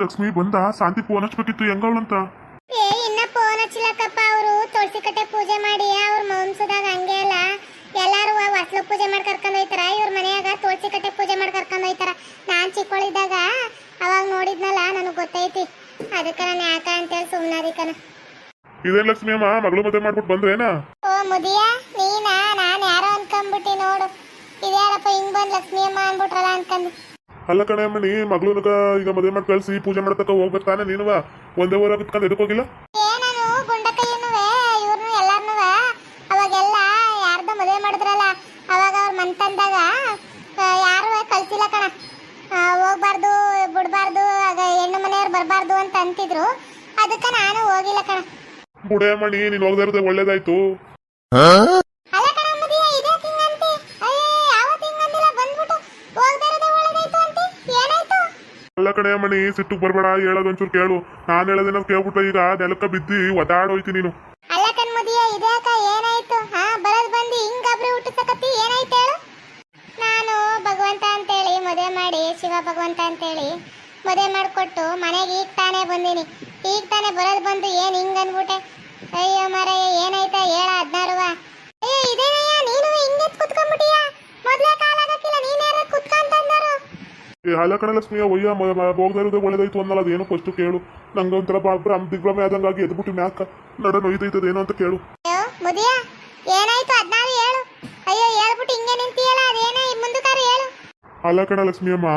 ಲಕ್ಷ್ಮಿ ಬಂದ ಶಾಂತಿ ಫೋನ್ ಹಚ್ಬೇಕಿತ್ತು ಹೆಂಗವಳಂತ ಏ ಇನ್ನ ಫೋನ್ ಹಚ್ಚಲಕ್ಕಪ್ಪ ಅವರು. ತುಳಸಿ ಕಟ್ಟೆ ಪೂಜೆ ಮಾಡಿ ಅವ್ರ ಮಾಂಸದಾಗ ಹಂಗೆ ಅಲ್ಲ. ಎಲ್ಲಾರು ವಸ್ಲು ಪೂಜೆ ಮಾಡಿ ಕರ್ಕೊಂಡ್ ಹೋಯ್ತಾರ. ಇವ್ರ ಮನೆಯಾಗ ತುಳಸಿ ಕಟ್ಟೆ ಪೂಜೆ ಮಾಡಿ ಕರ್ಕೊಂಡ್ ಹೋಯ್ತಾರ. ನಾನ್ ಚಿಕ್ಕವಳಿದ್ದಾಗ ಅವಾಗ ನೋಡಿದ್ನಲ್ಲ ನನಗ್ ಗೊತ್ತೈತಿ. ಅದಕ್ಕ ನಾನು ಯಾಕ ಅಂತೇಳಿ ಸುಮ್ಮನಾದಿಕನ ಇದೇ ಲಕ್ಷ್ಮಿ ಅಮ್ಮ ಮಗಳು ಮದುವೆ ಮಾಡ್ಬಿಟ್ಟು ಬಂದ್ರೇನಾ? ಓ ಮುದಿಯ ನೀನಾ? ನಾನ್ ಯಾರೋ ಅನ್ಕೊಂಡ್ಬಿಟ್ಟಿ ನೋಡು. ಇದ್ಯಾರಪ್ಪ ಹಿಂಗ್ ಬಂದ್ ಲಕ್ಷ್ಮಿ ಅಮ್ಮ ಅನ್ಬಿಟ್ರಲ್ಲ ಅನ್ಕಂದು. ಅಲ್ಲ ಕಣೆ ಮಣಿ ಮಗಳನಗ ಈಗ ಮದುವೆ ಮಾಡಿ ಕಳಿಸಿ ಪೂಜೆ ಮಾಡತಕ್ಕ ಹೋಗ್ಬೇಕು ತಾನೆ ನೀನುವ. ಒಂದೇ ಊರಾಗ ಕುತ್ಕೊಂಡು ಎದಕ್ ಹೋಗಿಲ್ಲ ಏ ನಾನು ಗುಂಡಕಯ್ಯನುವೆ ಇವ್ರನ್ನು ಎಲ್ಲಾರ್ನು ಅವಾಗೆಲ್ಲ ಯಾರ್ದ ಮದುವೆ ಮಾಡಿದ್ರಲ್ಲ ಅವಾಗ ಅವ್ರ ಮನ್ತಂದಾಗ ಯಾರು ಕಳ್ಸಿಲ್ಲ ಕಣ. ಹೋಗ್ಬಾರ್ದು ಬಿಡ್ಬಾರ್ದು ಆಗ ಹೆಣ್ಣು ಮನೆಯವ್ರು ಬರಬಾರ್ದು ಅಂತ ಅಂತಿದ್ರು. ಅದಕ್ಕೆ ನಾನು ಹೋಗಿಲ್ಲ ಕಣ. ಬುಡೇ ಮಣಿ ನೀನ್ ಹೋಗದೇ ಇರೋದೇ ಒಳ್ಳೇದಾಯ್ತು. ಅಲ್ಲ ಕಡೆ ಮಣಿ ಸಿಟ್ಟು ಬರ್ಬೇಡ ಹೇಳೋದೊಂಚೂರು ಕೇಳು. ನಾನು ಹೇಳೋದೇನೋ ಕೇಳ್ಬಿಟ್ಟು ಈಗ ನೆಲಕ್ಕ ಬಿದ್ದಿ ಒದಾಡೋಯ್ತಿ ನೀನು. ಅಲ್ಲ ಕಣ್ಮುದಿಯ ಇದ್ಯಾಕ ಏನಾಯ್ತು? ಹಾ, ಬರೋದ್ ಬಂದು ಹಿಂಗ ಗಬ್ರಿ ಹುಟ್ಟಿಸಕತ್ತಿ, ಏನಾಯ್ತು ಹೇಳು? ನಾನು ಭಗವಂತ ಅಂತೇಳಿ, ಮದುವೆ ಮಾಡಿ, ಶಿವ ಭಗವಂತ ಅಂತೇಳಿ ಮದುವೆ ಮಾಡಿಕೊಟ್ಟು ಮನೆಗೆ ಈಗ ತಾನೇ ಬಂದೀನಿ. ಈಗ ತಾನೇ ಬರೋದ್ ಬಂದು ಏನ್ ಹಿಂಗ್ ಅನ್ಬಿಟ್ಟೆ ಅಯ್ಯೋ ಮಾರಯ್ಯ, ಏನಾಯ್ತಾ? ಹೇಳ ಹದ್ನಾರುವ ಅಯ್ಯೋ ಇದೇನಯ್ಯ ನೀನು ಹಿಂಗೆ ಕುತ್ಕೊಂಡ್ಬಿಟ್ಟಿಯ ಮೊದ್ಲೇ ಕಾಲಾಗಕ್ಕಿಲ್ಲ ನೀನ್ ಯಾರು ಕುತ್ಕೊಂತಂದರು ಏ ಹಲ ಕಣ ಲಕ್ಷ್ಮಿಯ ಒಯ್ಯ ಹೋಗದೆ ಇರೋದೇ ಒಳ್ಳೇದಾಯ್ತು ಅನ್ನಲ್ಲ ಅದೇನು ಫಸ್ಟ್ ಕೇಳು. ನಂಗೆ ಒಂಥರ ಭ್ರಮ್ ದಿಗ್ಭ್ರಮೆ ಆದಂಗಾಗಿ ಎದ್ಬಿಟ್ಟು ಮ್ಯಾಕ. ನಡ ನೋಯ್ತೈತದ ಏನೋ ಅಂತ ಕೇಳು. ಮುದಿಯ ಏನಾಯ್ತು? ಹೇಳು. ಅಯ್ಯೋ ಹೇಳ್ಬಿಟ್ಟು ಹಿಂಗೆ ನಿಂತಿಯಲ್ಲ ಅದೇನೇ? ಮುಂದಕ್ಕಾರ ಹೇಳು. ಅಲ್ಲ ಕಣ ಲಕ್ಷ್ಮಿ ಅಮ್ಮ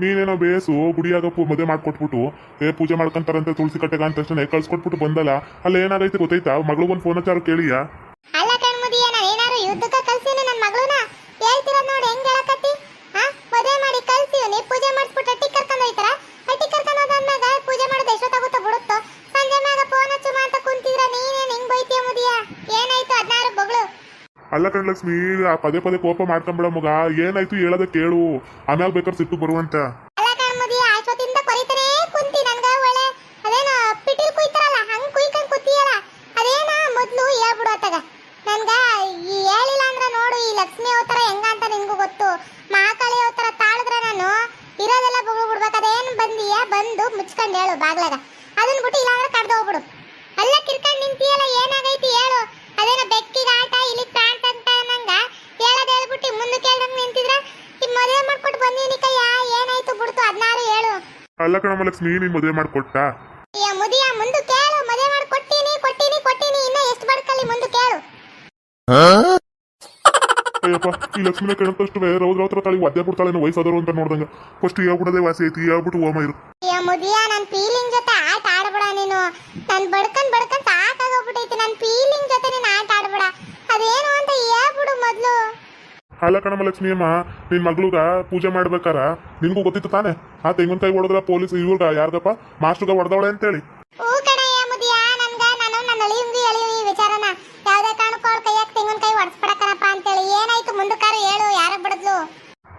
ನೀನೇನೋ ಬೇಸು ಗುಡಿಯಾಗ ಪೂ ಮದುವೆ ಮಾಡ್ಕೊಟ್ಬಿಟ್ಟು ಏ ಪೂಜೆ ಮಾಡ್ಕೊಂತಾರಂತೆ ತುಳಸಿ ಕಟ್ಟೆಗ ಅಂತ ತಕ್ಷಣ ಕಳ್ಸ್ಕೊಟ್ಬಿಟ್ಟು ಬಂದಲ್ಲ ಅಲ್ಲ ಏನಾಗೈತೆ ಗೊತ್ತಾಯ್ತಾ? ಮಗಳು ಒಂದು ಫೋನ್ ಹಚ್ಚಾರು ಕೇಳಿಯಾ? ಅಲ್ಲ ಕಣ ಲಕ್ಷ್ಮಿ, ಆ ಪದೇ ಪದೇ ಕೋಪ ಮಾಡ್ಕೊಂಬಿಡ ಮಗ. ಏನಾಯ್ತು ಹೇಳೋದ ಕೇಳು. ಆಮ್ಯಾಗ ಬೇಕಾದ್ರೆ ಸಿಟ್ಟು ಬರುವಂತ ಅಲ್ಲ ಕಣ್ಮುದಿಯ ಆಶ್ವತಿಂದ ಕೊರಿತಾನೆ ಕುಂತಿ ನನ್ಗ ಒಳ್ಳೆ ಅದೇನ ಪಿಟೀಲ್ ಕುಯ್ತಾರಲ್ಲ ಹಂಗ್ ಕುಯ್ಕೊಂಡ್ ಕೂತಿಯಲ್ಲ ಅದೇನ ಮೊದ್ಲು ಹೇಳ್ಬಿಡು ಅತ್ತಾಗ ನನ್ಗ ಈ ಹೇಳಿಲ್ಲ ಅಂದ್ರ ನೋಡು ಈ ಲಕ್ಷ್ಮಿ ಅವತಾರ ಹೆಂಗ ಅಂತ ನಿನ್ಗೂ ಗೊತ್ತು ಮಹಾಕಾಳಿ ಅವತಾರ ತಾಳಿದ್ರ ನಾನು ಇರೋದೆಲ್ಲ ಬುಗಳು ಬಿಡ್ಬೇಕು ಅದೇನ್ ಬಂದೀಯ ಬಂದು ಮುಚ್ಕೊಂಡ್ ಹೇಳು ಬಾಗ್ಲಾಗ ಅದನ್ನ ಬಿಟ್ಟು ಇಲ್ಲಾಂದ್ರೆ ಕಡ್ದು ಹೋಗ್ಬಿಡು ಅಲ್ಲ ಕಿರ್ಕೊಂಡ್ ನಿಂತಿಯಲ್ಲ ಏನಾಗೈತಿ ಹೇಳು ಅದೇನ ಬೆಕ್ಕಿಗೆ ಆಟ ಇಲ್ಲಿ ಪ್ಯಾಂಟ್ ಅಂತ ನಂಗ ಹೇಳದ್ ಹೇಳ್ಬಿಟ್ಟು ಮುಂದಕ್ಕೆ ಹೇಳ್ದಂಗ್ ನಿಂತಿದ್ರ ಈ ಮದುವೆ ಮಾಡ್ಕೊಟ್ಟು ಬಂದೀನಿ ಕಯ್ಯ ಏನಾಯ್ತು ಬಿಡ್ತು ಹದ್ನಾರು ಹೇಳು ಅಲ್ಲ ಕಣಮ್ಮ ಲಕ್ಷ್ಮಿ ನೀನ್ ಮದುವೆ ಮಾಡ್ಕೊಟ್ಟ? ಅಯ್ಯ ಮುದಿಯ ಮುಂದೆ ಕೇಳು ಮದುವೆ ಮಾಡಿ ಕೊಟ್ಟಿನಿ ಕೊಟ್ಟಿನಿ ಕೊಟ್ಟಿನಿ ಇನ್ನ ಎಷ್ಟು ಬಡ್ಕಲ್ಲಿ ಮುಂದೆ ಕೇಳು. ಅಯ್ಯಪ್ಪ ಈ ಲಕ್ಷ್ಮಿನ ಕೇಳಕ್ಕಷ್ಟು ರೌದ್ರ ಹತ್ರ ತಾಳಿ ಒದ್ದೆ ಬಿಡ್ತಾಳೆ ವಯಸ್ಸಾದವರು ಅಂತ ನೋಡ್ದಂಗ. ಫಸ್ಟ್ ಹೇಳ್ಬಿಡದೆ ವಾಸಿ ಐತಿ ಹೇಳ್ಬಿಟ್ಟು ಓಮ ಇರು. ಅಯ್ಯ ಮುದಿಯ ನನ್ ಫೀಲಿಂಗ್ ಜೊತೆ ಆಟ ಆಡಬಡ ನೀನು. ನನ್ ಬಡ್ಕನ್ ಬಡ್ಕನ್ ಸಾಕಾಗೋಗ್ಬಿಟ್ಟೈತಿ ನನ್ ಫೀಲಿಂಗ್ ಜೊತೆ ನೀನ್ ಆಟ ಆಡ್ಬೇಡ. ಅದೇನು ಅಂತ ಹೇಳ್ಬಿಡು ಮೊದ್ಲು. ಅಲ್ಲ ಕಣಮ್ಮ ಲಕ್ಷ್ಮಿ ಅಮ್ಮ ನಿನ್ ಮಗ್ಳುಗ ಪೂಜೆ ಮಾಡ್ಬೇಕಾರ? ನಿನ್ಗೂ ಗೊತ್ತಿತ್ತು ತಾನೆ? ಆ ತೆಂಗಿನಕಾಯಿ ಹೊಡೆದ್ರ ಪೊಲೀಸ್ ಇವ್ರಗ ಯಾರ್ದಪ್ಪ? ಮಾಸ್ಟರ್ಗ ಹೊಡೆದವಳೆ ಅಂತೇಳಿ.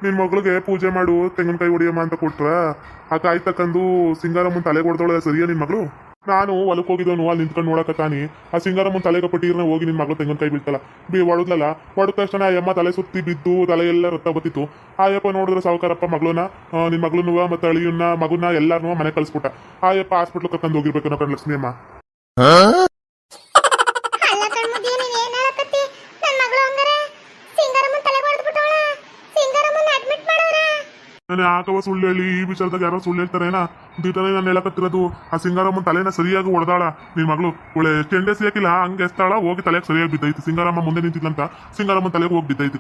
ನಾನು ಮಗಳಿಗೆ ಪೂಜೆ ಮಾಡು ತೆಂಗಿನಕಾಯಿ ಹೊಡಿಯಮ್ಮ ಅಂತ ಕೊಟ್ರ. ಆ ಕಾಯಿ ತಕ್ಕಂದು ತಲೆ ತಲೆಗೆ ಹೊಡೆದವಳೆ ಸರಿಯಾ ನಿನ್ ಮಗಳು? ನಾನು ಹೊಲಕ್ಕೆ ಹೋಗಿದ್ದವನು ಅಲ್ಲಿ ನಿಂತ್ಕೊಂಡು ನೋಡಕತ್ತಾನಿ ಆ ಸಿಂಗಾರಮ್ಮ ತಲೆಗೆ ಪಟ್ಟಿರ್ನ ಹೋಗಿ ನಿನ್ ಮಗಳು ಕೈ ಬೀಳ್ತಲ್ಲ. ಬಿ, ಹೊಡೆದ್ಲಲ್ಲ? ಹೊಡೆದ ತಕ್ಷಣ ಆ ಯಮ್ಮ ತಲೆ ಸುತ್ತಿ ಬಿದ್ದು ತಲೆ ಎಲ್ಲ ರಕ್ತ ಬತ್ತಿತ್ತು. ಆ ಯಪ್ಪ ನೋಡಿದ್ರೆ ಸಾವುಕಾರಪ್ಪ ಮಗಳನ್ನ ನಿನ್ ಮಗಳನ್ನ ಮತ್ತೆ ಅಳಿಯನ್ನ ಮಗುನ ಎಲ್ಲಾರನ್ನೂ ಮನೆ ಕಳಿಸ್ಬಿಟ್ಟ. ಆ ಯಪ್ಪ ಹಾಸ್ಪಿಟ್ಲ್ ಕರ್ಕೊಂಡು ಹೋಗಿರ್ಬೇಕು ಕಣ್ ಲಕ್ಷ್ಮಿ ಅಮ್ಮ ಅಲ್ಲ ಕಣ್ಮುದಿ ನೀನ್ ಏನ್ ಹೇಳಕತ್ತಿ ನನ್ ಮಗಳು ಹಂಗಾರೆ ಸಿಂಗಾರಮ್ಮನ್ ತಲೆಗೆ ಹೊಡೆದ್ಬಿಟ್ಟವಳ ಸಿಂಗಾರಮ್ಮನ್ ಅಡ್ಮಿಟ್ ಮಾಡೋರ ನಾನು ಯಾಕವ ಸುಳ್ಳು ಹೇಳಿ ಈ ವಿಚಾರದಾಗ ಯಾರೋ ಸುಳ್ಳು ಹೇಳ್ತಾರೇನ? ದಿಟನೇ ನಾನು ಹೇಳಕತ್ತಿರೋದು ಆ ಸಿಂಗಾರಮ್ಮನ ತಲೆನ ಸರಿಯಾಗಿ ಹೊಡೆದಾಳ ನಿನ್ ಮಗಳು, ಒಳ್ಳೆ ಚೆಂಡೆ ಸಿಯಕ್ಕಿಲ್ಲ ಹಂಗೆ ಎಸ್ತಾಳ, ಹೋಗಿ ತಲೆಗೆ ಸರಿಯಾಗಿ ಬಿದ್ದೈತಿ. ಸಿಂಗಾರಮ್ಮ ಮುಂದೆ ನಿಂತಿದ್ಲಂತ ಸಿಂಗಾರಮ್ಮನ ತಲೆಗೆ ಹೋಗಿ ಬಿದ್ದೈತಿ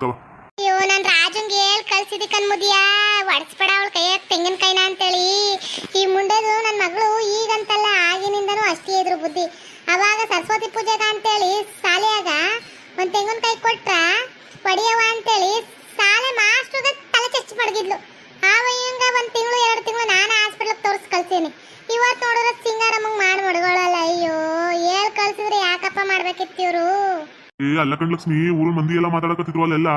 ಅಯ್ಯೋ, ನನ್ ರಾಜಂಗೆ ಹೇಳ್ ಕಳ್ಸಿದಿ ಕಣ್ಮುದಿಯ? ಹೊಡ್ಸ್ಬೇಡ ಅವಳ ತೆಂಗಿನ ತೆಂಗಿನಕಾಯಿನ ಅಂತೇಳಿ. ಈ ಮುಂಡೆದು ನನ್ ಮಗಳು ಈಗಂತಲ್ಲ ಆಗಿನಿಂದನೂ ಅಷ್ಟೇ ಇದ್ರು ಬುದ್ಧಿ. ಅವಾಗ ಸರಸ್ವತಿ ಪೂಜೆಗ ಅಂತೇಳಿ, ಶಾಲೆಯಾಗ ಒಂದ್ ಕೈ ಕೊಟ್ರ ಪಡಿಯವ ಅಂತೇಳಿ ಶಾಲೆ ಮಾಸ್ಟರ್ಗ ತಲೆ ಚಚ್ಚಿ ಮಡಗಿದ್ಲು ಆ ವಯ್ಯಂಗ ಒಂದ್ ತಿಂಗಳು ಎರಡು ತಿಂಗಳು ನಾನು ಹಾಸ್ಪಿಟ್ಲಿಗೆ ತೋರಿಸ್ ಕಳ್ಸೀನಿ ಇವತ್ತು ನೋಡಿದ್ರೆ ಸಿಂಗಾರಮ್ಮಂಗ್ ಮಾಡಿ ಮಡ್ಗೊಳಲ್ಲ ಅಯ್ಯೋ ಹೇಳ್ ಕಳ್ಸಿದ್ರೆ ಯಾಕಪ್ಪ ಮಾಡ್ಬೇಕಿತ್ತು ಇವ್ರು ಏ ಅಲ್ಲ ಕಣ್ ಲಕ್ಷ್ಮಿ ಊರ್ ಮಂದಿ ಎಲ್ಲ ಮಾತಾಡಕತ್ತಿದ್ರು ಅಲ್ಲೆಲ್ಲ.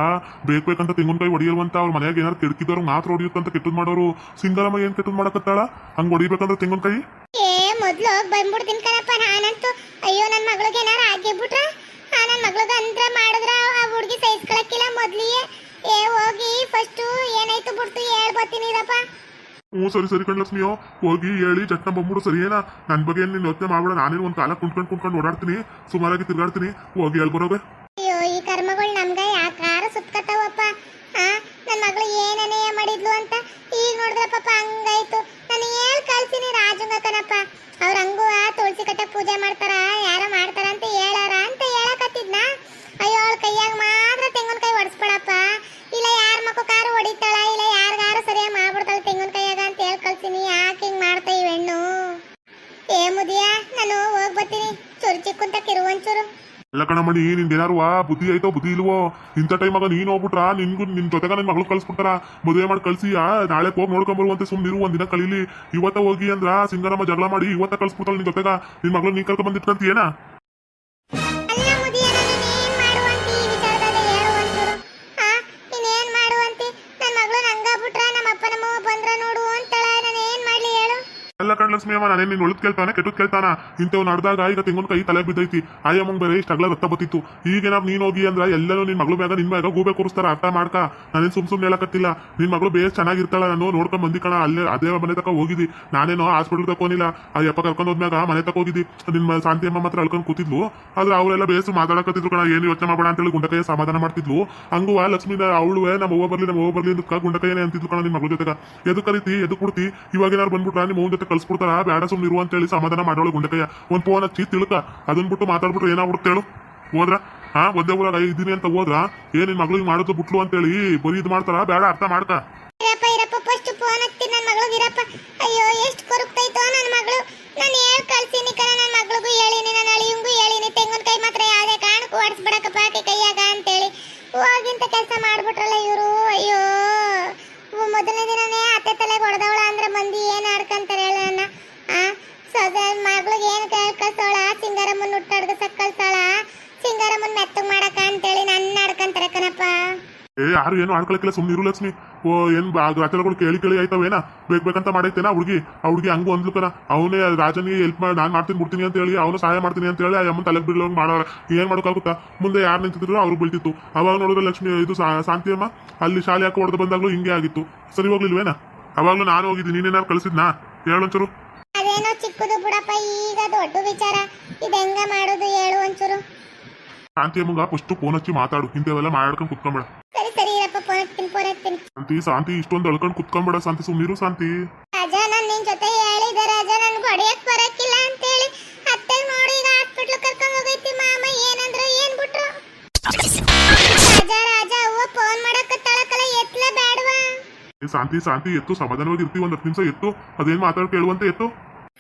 ಬೇಕು ಬೇಕಂತ ತೆಂಗಿನಕಾಯಿ ಹೊಡಿಯಲ್ವಂತ ಅವ್ರ ಮನ್ಯಾಗ ಏನಾರು ಕೆಡ್ಕಿದವ್ರು ಮಾತ್ರ ಹೊಡಿಯುತ್ತಂತ ಕೆಟ್ಟದ್ ಮಾಡೋರು. ಸಿಂಗಾರಮ್ಮ ಏನ್ ಕೆಟ್ಟದ್ ಮಾಡಕತ್ತಾಳ? ಹಂಗ್ ಹೊಡಿಬೇಕಂದ್ರೆ ತೆಂಗಿನಕಾಯಿ? ಏ ಮೊದ್ಲು ಹೋಗಿ ಬಂದ್ಬಿಡ್ತೀನಿ ಕಣಪ್ಪ. ನಾನಂತೂ ಅಯ್ಯೋ ನನ್ನ ಮಗಳಿಗೆ ಏನಾರ ಆಗಿಬಿಟ್ರ ಆ ನನ್ನ ಮಗಳಿಗೆ ಅಂದ್ರ ಮಾಡಿದ್ರ ಆ ಹುಡುಗಿ ಸಹಿಸ್ಕೊಳಕ್ಕಿಲ್ಲ ಮೊದ್ಲಿಗೆ ಏ ಹೋಗಿ ಫಸ್ಟು ಏನಾಯ್ತು ಬಿಡ್ತು ಹೇಳ್ಬತ್ತೀನಿ ಇರಪ್ಪ ಹ್ಞೂ, ಸರಿ ಸರಿ ಕಣ್ಲಕ್ಷ್ಮಿಯೋ ಹೋಗಿ ಹೇಳಿ ಚಟ್ನ ಬಂದ್ಬಿಡು, ಸರಿ, ಏನ? ನನ್ನ ಬಗ್ಗೆ ಏನು ನೀನು ಯೋಚನೆ ಮಾಡ್ಬೇಡ. ನಾನೇನು ಒಂದು ಕಾಲ ಕುಂಟ್ಕೊಂಡ್ ಕುಂಟ್ಕೊಂಡು ಓಡಾಡ್ತೀನಿ, ಸುಮಾರಾಗಿ ತಿರ್ಗಾಡ್ತೀನಿ. ಹೋಗಿ ಹೇಳ್ಬರೋಗೆ ಅಯ್ಯೋ, ಈ ಕರ್ಮಗಳು ನಮ್ಗೆ ಯಾಕಾರ ಸುತ್ಕತ್ತಾವಪ್ಪ ಆ? ನನ್ನ ಮಗಳು ಏನನೇ ಮಾಡಿದ್ಲು ಅಂತ ಈಗ ನೋಡಿದ್ರೆ ಪಾಪ ಹಂಗಾಯ್ತು. ನಾನು ಹೇಳ್ ಕಳ್ಸಿನಿ ರಾಜುಂಗ ಕಣಪ್ಪ? ಅವ್ರ ಹಂಗೂ ಆ ತುಳಸಿ ಕಟ್ಟ ಪೂಜೆ ಮಾಡ್ತಾರ ಮುದಿಯ ನಾನು ಹೋಗ್ ಬರ್ತೀನಿ. ಚುರು ಏನಾರು ಬುದ್ಧಿ ಐತೋ ಬುದ್ಧಿ ಇಲ್ವೋ? ಇಂಥ ಟೈಮಾಗ ನೀನು ಹೋಗ್ಬಿಟ್ರ? ನಿನ್ಗೂ ನಿನ್ ಜೊತೆಗ ನನ್ನ ಮಗಳು ಕಳ್ಸ್ಬಿಡ್ತಾರ? ಮದುವೆ ಮಾಡಿ ಕಳ್ಸಿ ನಾಳೆ ಹೋಗಿ ನೋಡ್ಕೊಂಬರುವಂತೆ ಸುಮ್ಮನೆ ಇರು, ಒಂದಿನ ಕಲೀಲಿ ಇವತ್ತ ಹೋಗಿ ಅಂದ್ರ, ಸಿಂಗರಮ್ಮ ಜಗಳ ಮಾಡಿ ಇವತ್ತ ಕಳ್ಸ್ಬಿಡ್ತಾಳ ನಿನ್ ಜೊತೆಗ. ನಿನ್ ಮಗಳು ನೀನ್ ಕರ್ಕೊಂಡ್ ಬಂದಿಟ್ಕಂತ ಏನ ಅಲ್ಲ ಕಣ್ಲಕ್ಷ್ಮಿ ಅಮ್ಮ ನಾನೇ ನೀನ್ ಒಳದ್ ಕೇಳ್ತಾನೆ, ಕೆಟ್ಟದ್ ಕೇಳ್ತಾನ? ಇಂಥವ್ ನಡೆದಾಗ ಈಗ ತೆಂಗಿನ ಕೈ ತಲೆ ಬಿದ್ದೈತಿ. ಆಯಮ್ಮಂಗ್ ಬೇರೆ ಇಷ್ಟ ಅಗ್ಲ ರಕ್ತ ಬತ್ತಿತ್ತು. ಈಗ ನೀನ್ ಹೋಗಿ ಅಂದ್ರ ಎಲ್ಲರೂ ನಿನ್ ಮಗಳು ಮ್ಯಾಗ, ನಿನ್ ಮ್ಯಾಗ ಗೂಬೆ ಕೂರಿಸ್ತಾರ. ಅರ್ಥ ಮಾಡ್ಕ. ನಾನೇನ್ ಸುಮ್ ಸುಮ್ನೆ ಹೇಳಕತ್ತಿಲ್ಲ. ನಿನ್ ಮಗಳು ಬೇಸ್ ಚೆನ್ನಾಗಿರ್ತಾಳ ನಾನು ನೋಡ್ಕೊಂಡ್ ಬಂದಿ ಕಣ. ಅಲ್ಲೇ ಅದೇ ಮನೆ ತಕ ಹೋಗಿದ್ದಿ. ನಾನೇನೋ ಹಾಸ್ಪಿಟಲ್ ತಕೋನಿಲ್ಲ ಆ ಯಪ್ಪ ಕರ್ಕೊಂಡ್ ಹೋದ್ಮ್ಯಾಗ ಮನೆ ತಕ ಹೋಗಿದ್ದಿ. ನಿಮ್ಮ ಶಾಂತಿ ಅಮ್ಮ ಮಾತ್ರ ಅಳ್ಕೊಂಡ್ ಕೂತಿದ್ಲು. ಆದ್ರೆ ಅವರೆಲ್ಲ ಬೇಸ್ ಮಾತಾಡಕತ್ತಿದ್ರು ಕಣ. ಏನು ಯೋಚನೆ ಮಾಡಬೇಡ ಅಂತೇಳಿ ಗುಂಡಕಯ್ಯ ಸಮಾಧಾನ ಮಾಡ್ತಿದ್ಲು. ಹಂಗು ಆ ಲಕ್ಷ್ಮೀ ಅವಳು ನಮ್ಮ ಅವ್ವ ಬರ್ಲಿ, ನಮ್ಮ ಅವ್ವ ಬರ್ಲಿ ಅಂತ ಗುಂಡಕಯ್ಯನೇ ಅಂತಿದ್ಲು ಕಣ ನಿನ್ ಮಗಳ ಜೊತೆಗ. ಎದು ಕರಿತಿ? ಎದು ಕೊಡ್ತಿ ಇವಾಗ ಏನಾರು ಬಂದ್ಬಿಟ್ರ? ನಿಮ್ಮ ಜೊತೆ ಕಳ್ಸ್ಬಿಡ್ತಾರ ಬೇಡ ಸುಮ್ಮನೆ ಇರು ಅಂತೇಳಿ ಸಮಾಧಾನ ಮಾಡೋಳು ಗುಂಡಕಯ್ಯ. ಒಂದು ಫೋನ್ ಹಚ್ಚಿ ತಿಳ್ಕ. ಅದನ್ ಬಿಟ್ಟು ಮಾತಾಡ್ಬಿಟ್ರೆ ಏನಾಗ್ಬಿಡುತ್ತೆ ಹೇಳು. ಹೋದ್ರ? ಹಾ, ಒಂದೇ ಊರಾಗ ಇದೀನಿ ಅಂತ ಹೋದ್ರ? ಏನ್ ನಿನ್ ಮಗಳಿಗೆ ಮಾಡೋದು ಬಿಟ್ಲು ಅಂತೇಳಿ ಬರೀ ಇದು ಮಾಡ್ತಾರ? ಬೇಡ ಅರ್ಥ ಮಾಡ್ತಾ ಇರಪ್ಪ ಇರಪ್ಪ ಫಸ್ಟ್ ಫೋನ್ ಇರಪ್ಪ ಅಯ್ಯೋ, ಎಷ್ಟು ನನ್ನ ಮಗಳು. ನಾನು ಕಣ, ನನ್ ಮಗಳಿಗೂ ಹೇಳಿನಿ ನನ್ನ ಅಳಿಯಂಗೂ ಹೇಳಿನಿ. ಕೈ ಮಾತ್ರ ಯಾವುದೇ ಕಾರಣಕ್ಕೂ ಹೊಡ್ಸ್ಬಿಡಕಪ್ಪ ಆಕೆ ಕೈಯಾಗ ಅಂತೇಳಿ ಹೋಗಿಂತ ಕೆಲಸ ಮಾಡ್ಬಿಟ್ರಲ್ಲ ಇವರು ಅಯ್ಯೋ ಉ- ಮೊದಲನೇ ದಿನನೇ ಅತ್ತೆ ತಲೆಗೆ ಹೊಡೆದವಳ ಅಂದ್ರೆ ಮಂದಿ ಏನ್ ಆಡ್ಕಂತಾರೆ ಹೇಳ ನನ್ನ ಆ ಸೊಸ ಮಗಳಿಗೆ ಏನು ಕಳ್ಸೋಳ ಸಿಂಗಾರಮ್ಮನ ಹುಟ್ಟಾಡ್ದ ಕಳ್ಸಾಳ ಸಿಂಗಾರಮ್ಮನ ಮೆತ್ತಗ್ ಮಾಡಕ ಅಂತೇಳಿ ನನ್ನ ಆಡ್ಕಂತಾರೆ ಕಣಪ್ಪ ಏ ಯಾರು ಏನು ಆಡ್ಕೊಳಕ್ಕಿಲ್ಲ ಸುಮ್ಮನೆ ಇರು ಲಕ್ಷ್ಮಿ. ಓ ಏನ್ ಗ್ರಾಚಾರಗಳು ಕೇಳಿ ಕೇಳಿ ಆಯ್ತಾವೇನ? ಬೇಕ್ ಬೇಕಂತ ಮಾಡೈತೇನ ಹುಡುಗಿ? ಆ ಹುಡುಗಿ ಹಂಗು ಅಂದ್ಲು ಕಣ. ಅವನೇ ರಾಜನಿಗೆ ಹೆಲ್ಪ್ ಮಾಡಿ ನಾನು ಮಾಡ್ತೀನಿ ಬಿಡ್ತೀನಿ ಅಂತ ಹೇಳಿ ಅವನು ಸಹಾಯ ಮಾಡ್ತೀನಿ ಅಂತ ಹೇಳಿ ಅಮ್ಮನ ತಲೆಗೆ ಬೀಳೋಂಗ್ ಮಾಡೋರ. ಏನ್ ಮಾಡೋಕ್ಕಾಗುತ್ತಾ? ಮುಂದೆ ಯಾರು ನಿಂತಿದ್ರು ಅವ್ರು ಬೀಳ್ತಿತ್ತು. ಅವಾಗ ನೋಡಿದ್ರೆ ಲಕ್ಷ್ಮಿ ಇದು ಶಾಂತಿಯಮ್ಮ ಶಾಂತಿ ಅಮ್ಮ ಅಲ್ಲಿ ಶಾಲೆ ಹಾಕಿ ಹೊಡೆದು ಬಂದಾಗ್ಲೂ ಹಿಂಗೆ ಆಗಿತ್ತು. ಸರಿ ಹೋಗ್ಲಿಲ್ವೇನ? ಅವಾಗ್ಲೂ ನಾನು ಹೋಗಿದ್ದೀನಿ ನೀನೇನಾರು ಕಳಿಸಿದ್ನಾ? ಹೇಳೊಂಚೂರು ಅದೇನೋ ಚಿಕ್ಕದು ಬಿಡಪ್ಪ ಈಗ ದೊಡ್ಡ ವಿಚಾರ. ಇದು ಹೆಂಗ ಮಾಡೋದು ಹೇಳು ಒಂಚೂರು. ಶಾಂತಿ ಅಮ್ಮಗ ಫಸ್ಟ್ ಫೋನ್ ಹಚ್ಚಿ ಮಾತಾಡು ಇಂಥವೆಲ್ಲ ಮಾಡ್ಕೊಂಡು ಕುತ್ಕೊಂಬೇಡ ಫೋನ್ ಹಚ್ತೀನಿ ಶಾಂತಿ ಶಾಂತಿ ಇಷ್ಟೊಂದು ಅಳ್ಕೊಂಡು ಕುತ್ಕೊಂಬೇಡ ಶಾಂತಿ ಸುಮ್ನಿರು ಶಾಂತಿ. ರಾಜ ನಾನು ನಿನ್ ಜೊತೆ ಹೇಳಿದೆ ರಾಜ ನನ್ಗೆ ಹೊಡೆಯಕ್ ಬರಕ್ಕಿಲ್ಲ ಅಂತೇಳಿ. ಅತ್ತೆ ನೋಡಿ ಈಗ ಹಾಸ್ಪಿಟ್ಲ್ ಕರ್ಕೊಂಡ್ ಹೋಗೈತಿ ಮಾಮ ಏನಂದ್ರು ಏನ್ ಬಿಟ್ರು? ರಾಜ ರಾಜ ಅವ್ವ ಫೋನ್ ಮಾಡಕತ್ತಾಳಕಲ್ಲ ಬೇಡವಾ ಶಾಂತಿ ಶಾಂತಿ ಎತ್ತು ಸಮಾಧಾನವಾಗಿ ಇರ್ತೀವಿ ಒಂದ್ ಹತ್ತು ನಿಮಿಷ ಎತ್ತು ಅದೇನ್ ಮಾತಾಡ್ ಕೇಳುವಂತ ಎತ್ತು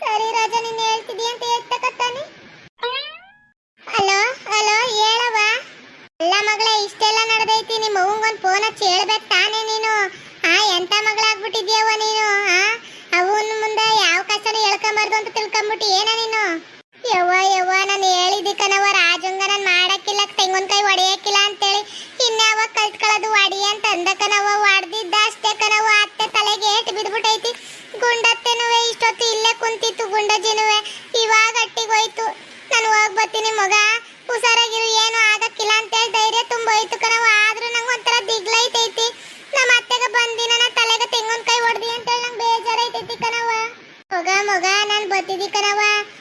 ಸರಿ ರಾಜ ನೀನ್ ಹೇಳ್ತಿದಿ ಅಂತ ಎತ್ತಕತ್ತಾನೆ ಹಲೋ ಹಲೋ ಹೇಳವ್ವ ಅಲ್ಲ ಮಗಳೇ ಇಷ್ಟೆಲ್ಲ ನಡೆದೈತಿ ನಿಮ್ಮ ಅವ್ವಂಗೊಂದು ಮಗ ನಾನು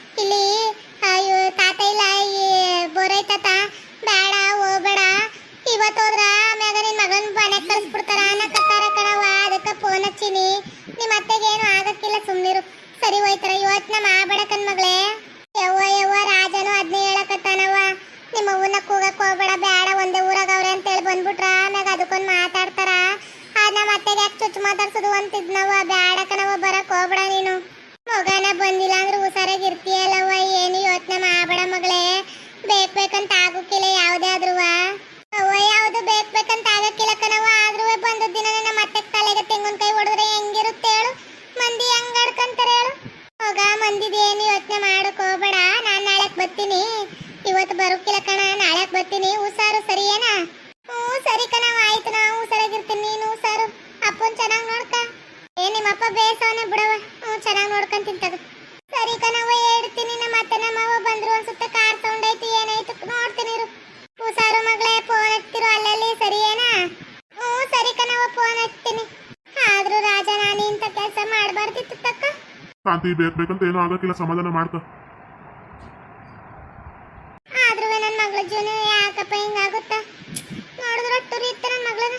ನಿಮ್ಮಪ್ಪ ಬೇಸವನೆ ಬಿಡವ ಹ್ಞೂ ಚೆನ್ನಾಗಿ ನೋಡ್ಕೊಂತೀನಿ ತಗೋ ಸರಿ ಕಣವ ಹೇಳ್ತೀನಿ ನಮ್ಮ ಅತ್ತೆ ನಮ್ಮ ಅವ್ವ ಬಂದ್ರು ಅನ್ಸುತ್ತೆ ಕಾರ್ ಸೌಂಡ್ ಐತಿ ಏನಾಯ್ತು? ನೋಡ್ತೀನಿ ಇರು. ಹುಷಾರು ಮಗಳೇ ಫೋನ್ ಹಚ್ತಿರು ಅಲ್ಲಲ್ಲಿ ಸರಿಯೇನಾ? ಹ್ಞೂ ಸರಿ ಕಣವ ಫೋನ್ ಹಚ್ತೀನಿ. ಆದ್ರೂ ರಾಜ ನಾನು ಇಂಥ ಕೆಲಸ ಮಾಡಬಾರ್ದಿತ್ತು ತಕ್ಕ. ಕಾಂತಿ ಬೇಕಂತ ಏನೂ ಆಗಕ್ಕಿಲ್ಲ ಸಮಾಧಾನ ಮಾಡ್ತ ಆದ್ರೂ ನನ್ನ ಮಗಳ ಜೀವನ ಯಾಕಪ್ಪ ಹಿಂಗಾಗುತ್ತ? ನೋಡಿದ್ರೆ ಟುರಿ ರೀತಿ ನನ್ನ ಮಗಳನ್ನ.